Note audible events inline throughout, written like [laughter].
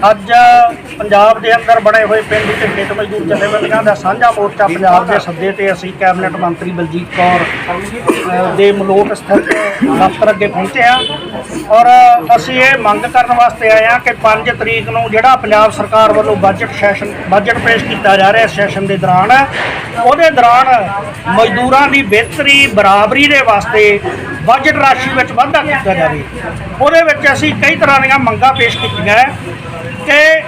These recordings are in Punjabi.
ਅੱਜ ਪੰਜਾਬ ਦੇ ਅੰਦਰ ਬਣੇ ਹੋਏ ਪਿੰਡ ਤੇ ਖੇਤ ਮਜ਼ਦੂਰ ਜਥੇਬੰਦੀਆਂ ਦਾ ਸਾਂਝਾ ਮੋਰਚਾ ਪੰਜਾਬ ਦੇ ਸੱਦੇ ਤੇ ਅਸੀਂ ਕੈਬਨਿਟ ਮੰਤਰੀ ਬਲਜੀਤ ਕੌਰ ਦੇ ਮਲੋਟ ਸਥਿਤ ਦਫ਼ਤਰ ਅੱਗੇ ਪਹੁੰਚੇ ਹਾਂ ਔਰ ਅਸੀਂ ਇਹ ਮੰਗ ਕਰਨ ਵਾਸਤੇ ਆਏ ਹਾਂ ਕਿ 5 ਤਰੀਕ ਨੂੰ ਜਿਹੜਾ ਪੰਜਾਬ ਸਰਕਾਰ ਵੱਲੋਂ ਬਜਟ ਸੈਸ਼ਨ ਬਜਟ ਪੇਸ਼ ਕੀਤਾ ਜਾ ਰਿਹਾ ਸੈਸ਼ਨ ਦੇ ਦੌਰਾਨ, ਉਹਦੇ ਦੌਰਾਨ ਮਜ਼ਦੂਰਾਂ ਦੀ ਬਿਹਤਰੀ, ਬਰਾਬਰੀ ਦੇ ਵਾਸਤੇ ਬਜਟ ਰਾਸ਼ੀ ਵਿੱਚ ਵਾਧਾ ਕੀਤਾ ਜਾਵੇ ਉਹਦੇ ਵਿੱਚ ਅਸੀਂ ਕਈ ਤਰ੍ਹਾਂ ਦੀਆਂ ਮੰਗਾਂ ਪੇਸ਼ ਕੀਤੀਆਂ ਕਿ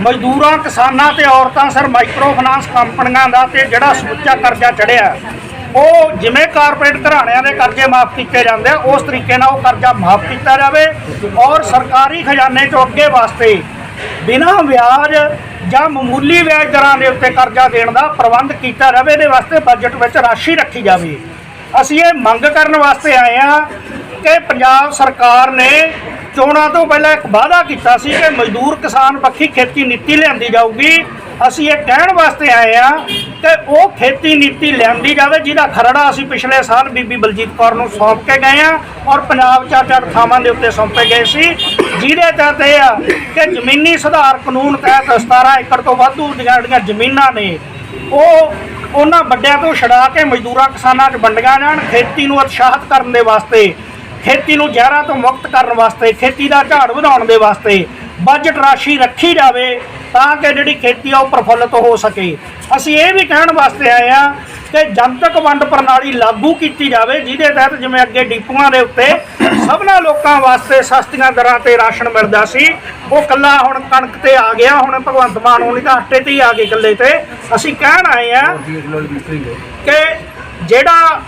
ਮਜ਼ਦੂਰਾਂ, ਕਿਸਾਨਾਂ ਤੇ ਔਰਤਾਂ ਸਰ ਮਾਈਕਰੋ ਫਾਈਨਾਂਸ ਕੰਪਨੀਆਂ ਦਾ ਤੇ ਜਿਹੜਾ ਸਮੁੱਚਾ ਕਰਜ਼ਾ ਚੜਿਆ, ਉਹ ਜਿਵੇਂ ਕਾਰਪੋਰੇਟ ਘਰਾਣਿਆਂ ਦੇ ਕਰਜ਼ੇ ਮਾਫ ਕੀਤੇ ਜਾਂਦੇ ਆ, ਉਸ ਤਰੀਕੇ ਨਾਲ ਉਹ ਕਰਜ਼ਾ ਮਾਫ ਕੀਤਾ ਜਾਵੇ ਔਰ ਸਰਕਾਰੀ ਖਜ਼ਾਨੇ ਚੋਂ ਅੱਗੇ ਵਾਸਤੇ ਬਿਨਾਂ ਵਿਆਜ ਜਾਂ ਮਾਮੂਲੀ ਵਿਆਜ ਦਰਾਂ ਦੇ ਉੱਤੇ ਕਰਜ਼ਾ ਦੇਣ ਦਾ ਪ੍ਰਬੰਧ ਕੀਤਾ ਜਾਵੇ, ਇਹਦੇ ਵਾਸਤੇ ਬਜਟ ਵਿੱਚ ਰਾਸ਼ੀ ਰੱਖੀ ਜਾਵੇ। ਅਸੀਂ ਇਹ ਮੰਗ ਕਰਨ ਵਾਸਤੇ ਆਏ ਆ ਕਿ ਪੰਜਾਬ ਸਰਕਾਰ ਨੇ ਚੋਣਾਂ ਤੋਂ ਪਹਿਲਾਂ ਇੱਕ ਵਾਅਦਾ ਕੀਤਾ ਸੀ ਕਿ ਮਜ਼ਦੂਰ ਕਿਸਾਨ ਪੱਖੀ ਖੇਤੀ ਨੀਤੀ ਲਿਆਂਦੀ ਜਾਊਗੀ। ਅਸੀਂ ਇਹ ਕਹਿਣ ਵਾਸਤੇ ਆਏ ਆ ਕਿ ਉਹ ਖੇਤੀ ਨੀਤੀ ਲਿਆਂਦੀ ਜਾਵੇ, ਜਿਹਦਾ ਖਰੜਾ ਅਸੀਂ ਪਿਛਲੇ ਸਾਲ ਬੀਬੀ ਬਲਜੀਤ ਕੌਰ ਨੂੰ ਸੌਂਪ ਕੇ ਗਏ ਆ ਔਰ ਪੰਜਾਬ ਚਾਰ ਚਾਰ ਥਾਵਾਂ ਦੇ ਉੱਤੇ ਸੌਂਪੇ ਗਏ ਸੀ। ਜਿਹਦੇ ਤਹਿਤ ਇਹ ਆ ਕਿ ਜ਼ਮੀਨੀ ਸੁਧਾਰ ਕਾਨੂੰਨ ਤਹਿਤ 17 ਏਕੜ ਤੋਂ ਵਾਧੂ ਦੀਆਂ ਜਿਹੜੀਆਂ ਜ਼ਮੀਨਾਂ ਨੇ, ਉਹ ਉਹਨਾਂ ਵੱਡਿਆਂ ਤੋਂ ਛਡਾ ਕੇ ਮਜ਼ਦੂਰਾਂ ਕਿਸਾਨਾਂ 'ਚ ਵੰਡੀਆਂ ਜਾਣ, ਖੇਤੀ ਨੂੰ ਉਤਸ਼ਾਹਿਤ ਕਰਨ ਦੇ ਵਾਸਤੇ ਖੇਤੀ ਨੂੰ ਜ਼ਹਿਰਾਂ ਤੋਂ ਮੁਕਤ ਕਰਨ ਵਾਸਤੇ, ਖੇਤੀ ਦਾ ਝਾੜ ਵਧਾਉਣ ਦੇ ਵਾਸਤੇ ਬਜਟ ਰਾਸ਼ੀ ਰੱਖੀ ਜਾਵੇ ਤਾਂ ਕਿ ਜਿਹੜੀ ਖੇਤੀ ਆ ਉਹ ਪ੍ਰਫੁੱਲਤ ਹੋ ਸਕੇ। ਅਸੀਂ ਇਹ ਵੀ ਕਹਿਣ ਵਾਸਤੇ ਆਏ ਆ ਕਿ ਜਨਤਕ ਵੰਡ ਪ੍ਰਣਾਲੀ ਲਾਗੂ ਕੀਤੀ ਜਾਵੇ, ਜਿਹਦੇ ਤਹਿਤ ਜਿਵੇਂ ਅੱਗੇ ਡਿਪੂਆਂ ਦੇ ਉੱਤੇ ਸਭਨਾ ਲੋਕਾਂ ਵਾਸਤੇ ਸਸਤੀਆਂ ਦਰਾਂ ਤੇ ਰਾਸ਼ਨ ਮਿਲਦਾ ਸੀ, ਉਹ ਕੱਲਾ ਹੁਣ ਕਣਕ ਤੇ ਆ ਗਿਆ, ਹੁਣ ਭਗਵੰਤ ਮਾਨ ਹੋਣੀ ਤਾਂ ਆਟੇ ਤੇ ਹੀ ਆ ਗਏ ਇਕੱਲੇ ਤੇ। ਅਸੀਂ ਕਹਿਣ ਆਏ ਆ ਕਿ ਜਿਹੜਾ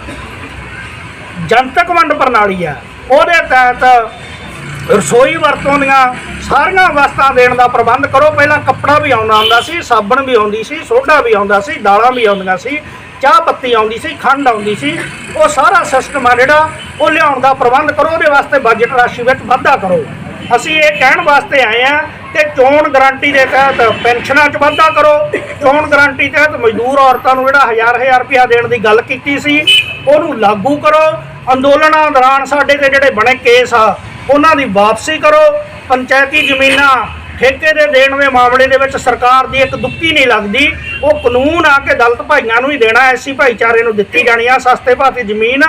ਜਨਤਕ ਵੰਡ ਪ੍ਰਣਾਲੀ ਆ ਉਹਦੇ ਤਹਿਤ ਰਸੋਈ ਵਰਤੋਂ ਦੀਆਂ ਸਾਰੀਆਂ ਵਸਤਾਂ ਦੇਣ ਦਾ ਪ੍ਰਬੰਧ ਕਰੋ। ਪਹਿਲਾਂ ਕੱਪੜਾ ਵੀ ਆਉਂਦਾ ਹੁੰਦਾ ਸੀ, ਸਾਬਣ ਵੀ ਆਉਂਦੀ ਸੀ ਸੋਡਾ ਵੀ ਆਉਂਦਾ ਸੀ, ਦਾਲਾਂ ਵੀ ਆਉਂਦੀਆਂ ਸੀ, ਚਾਹ ਪੱਤੀ ਆਉਂਦੀ ਸੀ, ਖੰਡ ਆਉਂਦੀ ਸੀ। ਉਹ ਸਾਰਾ ਸਿਸਟਮ ਆ ਜਿਹੜਾ, ਉਹ ਲਿਆਉਣ ਦਾ ਪ੍ਰਬੰਧ ਕਰੋ, ਉਹਦੇ ਵਾਸਤੇ ਬਜਟ ਰਾਸ਼ੀ ਵਿੱਚ ਵਾਧਾ ਕਰੋ। ਅਸੀਂ ਇਹ ਕਹਿਣ ਵਾਸਤੇ ਆਏ ਆ ਕਿ ਚੋਣ ਗਾਰੰਟੀ ਦੇ ਤਹਿਤ ਪੈਨਸ਼ਨਾਂ 'ਚ ਵਾਧਾ ਕਰੋ। ਚੋਣ ਗਾਰੰਟੀ ਤਹਿਤ ਮਜ਼ਦੂਰ ਔਰਤਾਂ ਨੂੰ ਜਿਹੜਾ ਹਜ਼ਾਰ ਹਜ਼ਾਰ ਰੁਪਇਆ ਦੇਣ ਦੀ ਗੱਲ ਕੀਤੀ ਸੀ, ਉਹਨੂੰ ਲਾਗੂ ਕਰੋ। ਅੰਦੋਲਨਾਂ ਦੌਰਾਨ ਸਾਡੇ ਤੇ ਜਿਹੜੇ ਬਣੇ ਕੇਸ ਆ, ਉਹਨਾਂ ਦੀ ਵਾਪਸੀ ਕਰੋ। ਪੰਚਾਇਤੀ ਜ਼ਮੀਨਾਂ ਠੇਕੇ ਦੇ ਦੇਣ ਦੇ ਮਾਮਲੇ ਦੇ ਵਿੱਚ ਸਰਕਾਰ ਦੀ ਇੱਕ ਦੁੱਕੀ ਨਹੀਂ ਲੱਗਦੀ। ਉਹ ਕਾਨੂੰਨ ਆ ਕੇ ਦਲਤ ਭਾਈਆਂ ਨੂੰ ਹੀ ਦੇਣਾ, ਐਸੀ ਭਾਈਚਾਰੇ ਨੂੰ ਦਿੱਤੀ ਜਾਣੀ ਆ, ਸਸਤੇ ਭਾਅ ਜ਼ਮੀਨ।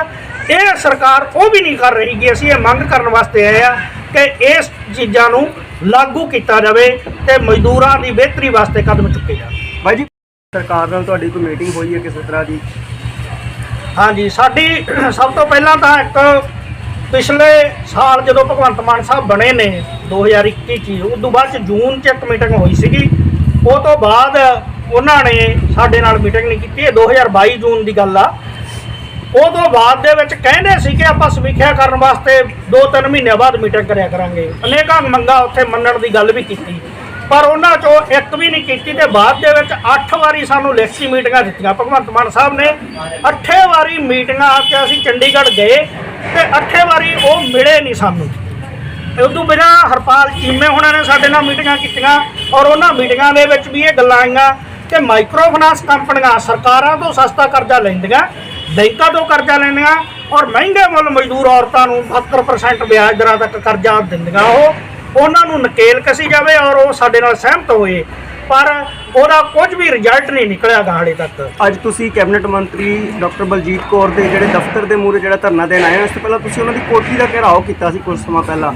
ਇਹ ਸਰਕਾਰ ਉਹ ਵੀ ਨਹੀਂ ਕਰ ਰਹੀ ਗੀ ਅਸੀਂ ਇਹ ਮੰਗ ਕਰਨ ਵਾਸਤੇ ਆਏ ਆ ਕਿ ਇਸ ਚੀਜ਼ਾਂ ਨੂੰ ਲਾਗੂ ਕੀਤਾ ਜਾਵੇ ਤੇ ਮਜ਼ਦੂਰਾਂ ਦੀ ਬਿਹਤਰੀ ਵਾਸਤੇ ਕਦਮ ਚੁੱਕੇ ਜਾਣ। ਬਾਈ ਜੀ, ਸਰਕਾਰ ਨਾਲ ਤੁਹਾਡੀ ਕੋਈ ਮੀਟਿੰਗ ਹੋਈ ਹੈ ਕਿਸੇ ਤਰ੍ਹਾਂ ਦੀ? ਹਾਂਜੀ, ਸਾਡੀ [clears throat] ਸਭ ਤੋਂ ਪਹਿਲਾਂ ਤਾਂ ਇੱਕ ਪਿਛਲੇ ਸਾਲ ਜਦੋਂ ਭਗਵੰਤ ਮਾਨ ਸਾਹਿਬ ਬਣੇ ਨੇ 2021 ਚ ਉਸ ਤੋਂ ਬਾਅਦ ਚ ਜੂਨ ਚ ਇੱਕ ਮੀਟਿੰਗ ਹੋਈ ਸੀਗੀ। ਉਹ ਤੋਂ ਬਾਅਦ ਉਹਨਾਂ ਨੇ ਸਾਡੇ ਨਾਲ ਮੀਟਿੰਗ ਨਹੀਂ ਕੀਤੀ, ਇਹ 2022 ਜੂਨ ਦੀ ਗੱਲ ਆ। ਉਹ ਤੋਂ ਬਾਅਦ ਦੇ ਵਿੱਚ ਕਹਿੰਦੇ ਸੀ ਕਿ ਆਪਾਂ ਸਮੀਖਿਆ ਕਰਨ ਵਾਸਤੇ 2-3 ਮਹੀਨਿਆਂ ਬਾਅਦ ਮੀਟਿੰਗ ਕਰਿਆ ਕਰਾਂਗੇ। ਅਨੇਕਾਂ ਮੰਗਾਂ ਉੱਥੇ ਮੰਨਣ ਦੀ ਗੱਲ ਵੀ ਕੀਤੀ। ਪਰ ਉਹਨਾਂ ਚੋਂ ਇੱਕ ਵੀ ਨਹੀਂ ਕੀਤੀ ਤੇ ਬਾਅਦ ਦੇ ਵਿੱਚ 8 ਵਾਰੀ ਸਾਨੂੰ ਲਿਖਤੀ ਮੀਟਿੰਗਾਂ ਦਿੱਤੀਆਂ। ਭਗਵੰਤ ਮਾਨ ਸਾਹਿਬ ਨੇ 8 ਵਾਰੀ ਮੀਟਿੰਗਾਂ ਆ ਕੇ ਅਸੀਂ ਚੰਡੀਗੜ੍ਹ ਗਏ ਤੇ 8 ਵਾਰੀ ਉਹ ਮਿਲੇ ਨਹੀਂ ਸਾਨੂੰ। ਉਦੋਂ ਬਿਨਾਂ ਹਰਪਾਲ ਚੀਮੇ ਹੋਣਾ ਨੇ ਸਾਡੇ ਨਾਲ ਮੀਟਿੰਗਾਂ ਕੀਤੀਆਂ ਔਰ ਉਹਨਾਂ ਮੀਟਿੰਗਾਂ ਦੇ ਵਿੱਚ ਵੀ ਇਹ ਗੱਲਾਂ ਆਈਆਂ ਕਿ ਮਾਈਕਰੋ ਫਾਈਨਾਂਸ ਕੰਪਨੀਆਂ ਸਰਕਾਰਾਂ ਤੋਂ ਸਸਤਾ ਕਰਜ਼ਾ ਲੈਂਦੀਆਂ, ਬੈਂਕਾਂ ਤੋਂ ਕਰਜ਼ਾ ਲੈਂਦੀਆਂ ਔਰ ਮਹਿੰਗੇ ਮੁੱਲ ਮਜ਼ਦੂਰ ਔਰਤਾਂ ਨੂੰ 72% ਵਿਆਜ ਦਰਾਂ ਤੱਕ ਕਰਜ਼ਾ ਦਿੰਦੀਆਂ ਉਹ। ਉਹਨਾਂ ਨੂੰ ਨਕੇਲ ਕਸੀ ਜਾਵੇ ਔਰ ਉਹ ਸਾਡੇ ਨਾਲ ਸਹਿਮਤ ਹੋਏ। ਪਰ ਉਹਦਾ ਕੁਝ ਵੀ ਰਿਜ਼ਲਟ ਨਹੀਂ ਨਿਕਲਿਆ ਗਾ ਹਾਲੇ ਤੱਕ। ਅੱਜ ਤੁਸੀਂ ਕੈਬਨਿਟ ਮੰਤਰੀ ਡਾਕਟਰ ਬਲਜੀਤ ਕੌਰ ਦੇ ਜਿਹੜੇ ਦਫ਼ਤਰ ਦੇ ਮੂਹਰੇ ਜਿਹੜਾ ਧਰਨਾ ਦੇਣ ਆਏ ਹੋ, ਇਸ ਤੋਂ ਪਹਿਲਾਂ ਤੁਸੀਂ ਉਹਨਾਂ ਦੀ ਕੋਠੀ ਦਾ ਘਿਰਾਓ ਕੀਤਾ ਸੀ ਕੁਝ ਸਮਾਂ ਪਹਿਲਾਂ।